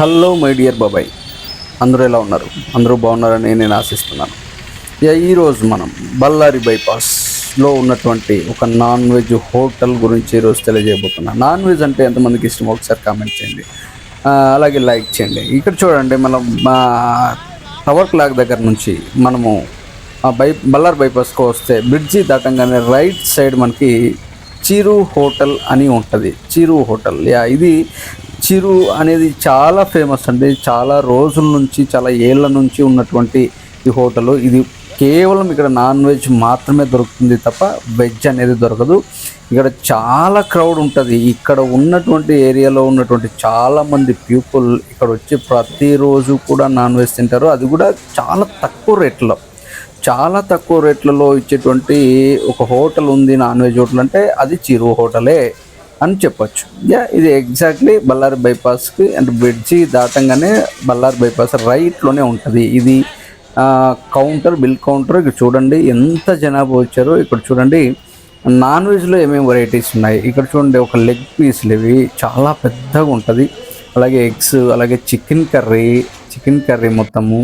Hello my dear బాబాయ్. అందరూ ఎలా ఉన్నారు? అందరూ బాగున్నారని నేను ఆశిస్తున్నాను. ఈరోజు మనం బళ్ళారి బైపాస్లో ఉన్నటువంటి ఒక నాన్ వెజ్ హోటల్ గురించి ఈరోజు తెలియజేయబోతున్నా. నాన్ వెజ్ అంటే ఎంతమందికి ఇష్టమో ఒకసారి కామెంట్ చేయండి. అలాగే లైక్ చేయండి. ఇక్కడ చూడండి మనం మా టవర్ క్లాక్ దగ్గర నుంచి మనము ఆ బై బళ్ళారి బైపాస్కి వస్తే బ్రిడ్జి దాటంగానే రైట్ సైడ్ మనకి చిరు హోటల్ అని ఉంటుంది. చిరు హోటల్. యా ఇది చిరు అనేది చాలా ఫేమస్ అండి. చాలా రోజుల నుంచి చాలా ఏళ్ళ నుంచి ఉన్నటువంటి ఈ హోటల్. ఇది కేవలం ఇక్కడ నాన్ వెజ్ మాత్రమే దొరుకుతుంది తప్ప వెజ్ అనేది దొరకదు. ఇక్కడ చాలా క్రౌడ్ ఉంటుంది. ఇక్కడ ఉన్నటువంటి ఏరియాలో ఉన్నటువంటి చాలామంది పీపుల్ ఇక్కడ వచ్చి ప్రతిరోజు కూడా నాన్ వెజ్ తింటారు. అది కూడా చాలా తక్కువ రేట్లో. చాలా తక్కువ రేట్లలో ఇచ్చేటువంటి ఒక హోటల్ ఉంది నాన్ వెజ్ హోటల్ అంటే అది చిరు హోటలే. అని చెప్పొచ్చు. యా ఇది ఎగ్జాక్ట్లీ బళ్ళారి బైపాస్కి అంటే బ్రిడ్జి దాటంగానే బళ్ళారి బైపాస్ రైట్లోనే ఉంటుంది. ఇది కౌంటర్ బిల్ కౌంటర్ ఇక్కడ చూడండి ఎంత జనాభా వచ్చారో ఇక్కడ చూడండి. నాన్ వెజ్లో ఏమేమి వెరైటీస్ ఉన్నాయి? ఇక్కడ చూడండి ఒక లెగ్ పీస్లు ఇవి చాలా పెద్దగా ఉంటుంది. అలాగే ఎగ్స్ అలాగే చికెన్ కర్రీ చికెన్ కర్రీ మొత్తము.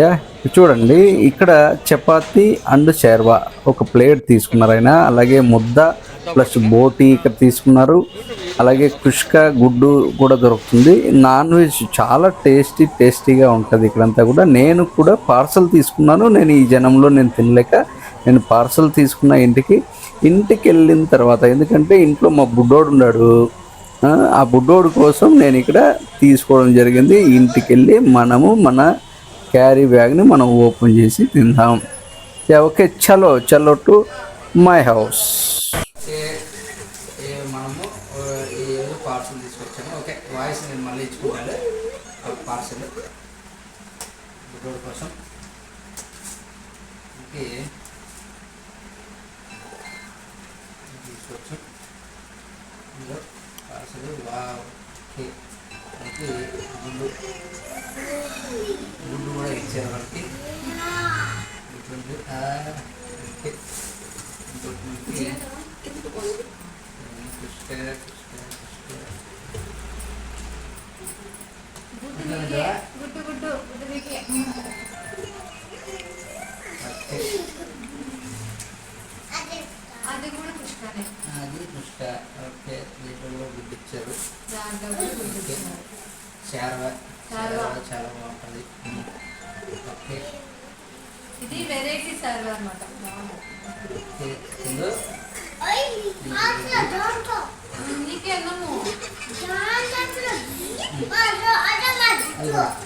యా చూడండి ఇక్కడ చపాతి అండ్ శర్వా ఒక ప్లేట్ తీసుకున్నారు ఆయన. అలాగే ముద్ద ప్లస్ బోటి ఇక్కడ తీసుకున్నారు. అలాగే కుష్క గుడ్డు కూడా దొరుకుతుంది. నాన్ వెజ్ చాలా టేస్టీ టేస్టీగా ఉంటుంది ఇక్కడంతా కూడా. నేను కూడా పార్సల్ తీసుకున్నాను. నేను ఈ జనంలో నేను తినలేక నేను పార్సల్ తీసుకున్న ఇంటికి ఇంటికి వెళ్ళిన తర్వాత ఎందుకంటే ఇంట్లో మా బుడ్డోడు ఉన్నాడు. ఆ, బుడ్డోడు కోసం నేను ఇక్కడ తీసుకోవడం జరిగింది. ఇంటికి వెళ్ళి మనము మన క్యారీ బ్యాగ్ని మనం ఓపెన్ చేసి తిందాం. ఓకే. చలో చలో టు మై హౌస్ మనము ఏదో పార్సల్ తీసుకొచ్చాము ఓకే వాయిస్ నేను మళ్ళీ ఇచ్చుకుంటాను పార్సల్ బుడ్డోడు కోసం ఓకే తీసుకొచ్చాం ఇందులో పార్సల్ వావ్ ఓకే ఓకే గుడ్డు గుడ్డు కూడా ఇచ్చారు మనకి ఇటువంటి ఆ, ఓకే ఇంకోటి మనకి కుష్క, కుష్క, కుష్క. ఉంటుందా? గుడ్డు గుడ్డు గుడ్డు నీకే ఓకే. అది కూడా పుష్పనే అది కుష్క ఓకే. దీంట్లో కూడా గుడ్డు ఇచ్చారు. శారవ. శారవ. శారవ చాలా బాగుంటుంది. ఓకే. ఇది వెరైటీ సర్వ్ అనమాట ఓకే. ఇందులో? నీకే అన్నము అది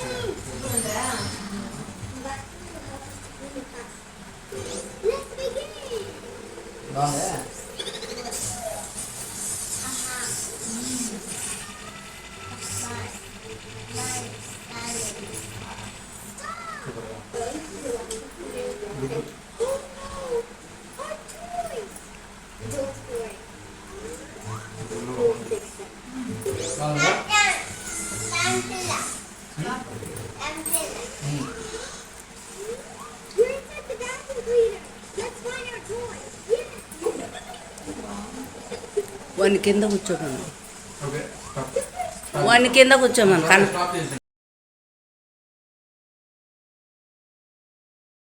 బాగుందా బాగుందా వాడిని కింద కూర్చోమను. వాడిని కింద కూర్చోమను. కన